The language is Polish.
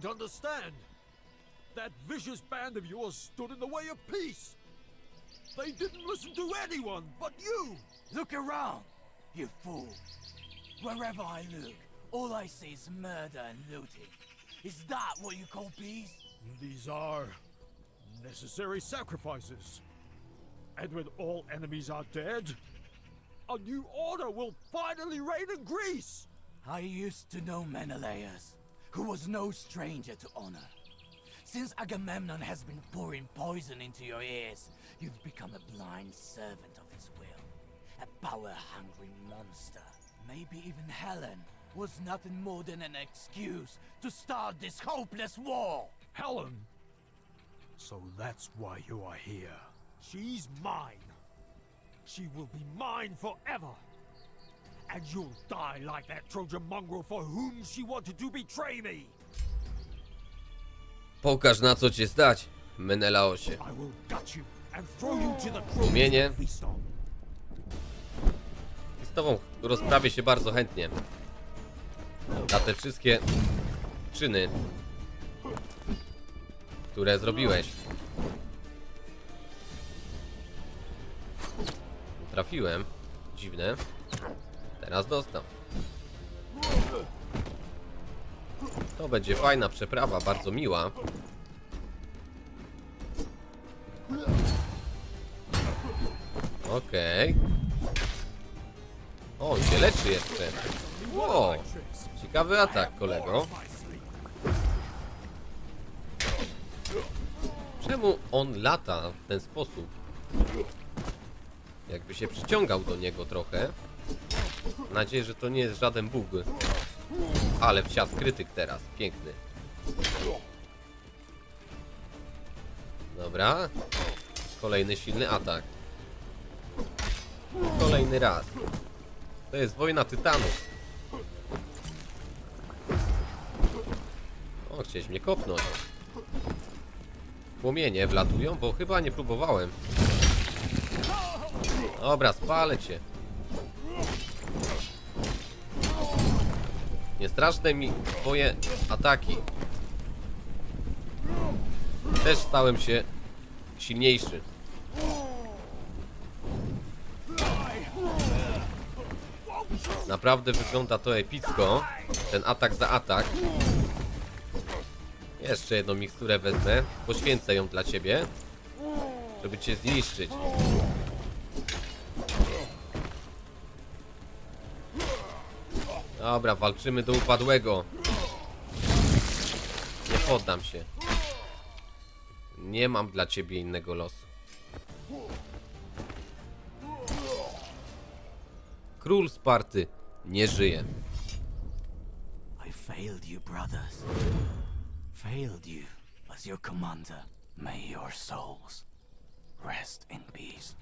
don't understand. That vicious band of yours stood in the way of peace. They didn't listen to anyone but you. Look around, you fool. Wherever I look, all I see is murder and looting. Is that what you call peace? These are necessary sacrifices. And when all enemies are dead, a new order will finally reign in Greece. I used to know Menelaus, who was no stranger to honor. Since Agamemnon has been pouring poison into your ears, you've become a blind servant of his will. A power-hungry monster. Maybe even Helen was nothing more than an excuse to start this hopeless war. Helen. So that's why you are here. She's mine. She will be mine forever. And you'll die like that Trojan mongrel for whom she wanted to betray me. Pokaż na co cię stać, Menelaosie. I will gut you and throw you to the crows Imienie? to feast on. I z tobą rozprawię się bardzo chętnie. Za te wszystkie czyny, które zrobiłeś. Trafiłem. Dziwne. Teraz dostał. To będzie fajna przeprawa, bardzo miła. Okej. O, on się leczy jeszcze. Wow. Ciekawy atak, kolego. Czemu on lata w ten sposób? Jakby się przyciągał do niego trochę. Mam nadzieję, że to nie jest żaden bug. Ale wsiadł krytyk teraz. Piękny. Dobra. Kolejny silny atak. Kolejny raz. To jest wojna tytanów. O, chciałeś mnie kopnąć. Płomienie wlatują, bo chyba nie próbowałem. Dobra, spalę cię. Niestraszne mi twoje ataki. Też stałem się silniejszy. Naprawdę wygląda to epicko. Ten atak za atak. Jeszcze jedną miksturę wezmę. Poświęcę ją dla ciebie. Żeby cię zniszczyć. Dobra, walczymy do upadłego. Nie poddam się. Nie mam dla ciebie innego losu. Król Sparty nie żyje. I failed you, brothers. Failed you as your commander. May your souls rest in peace.